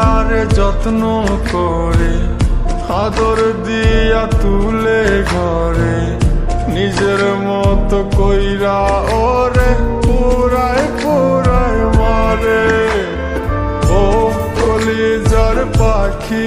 যারে যত্ন করে, আদর দিয়া তুলে ঘরে। নিজের মতো কইরা ওরে, পুরায় পুরায় মারে। ও কলিজার পাখি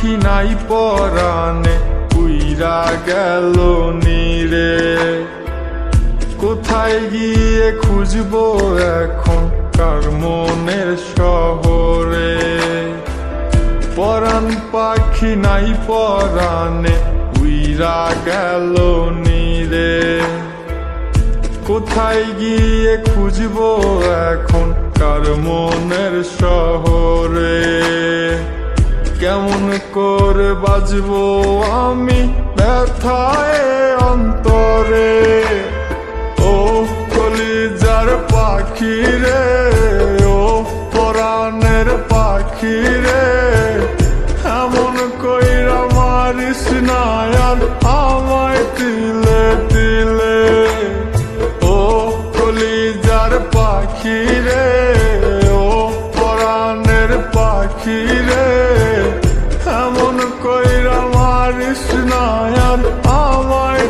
পাখি নাই পরাণে, উইরা গেল নীরে। কোথায় গিয়ে খুঁজবো এখন কার মনের শহরে? পরাণ পাখি নাই পরাণে, উইরা গেল নীরে। কোথায় গিয়ে খুঁজবো এখন কার মনের শহরে? করে বাজবো আমি ব্যথায় অন্তরে। ও কলিজার পাখি রে ও পরাণের পাখি রে এমন কইরা মারিস না আমায় তিলে তিলে। ও কলিজার পাখি রে ও পরাণের পাখি Hüsna yar Alay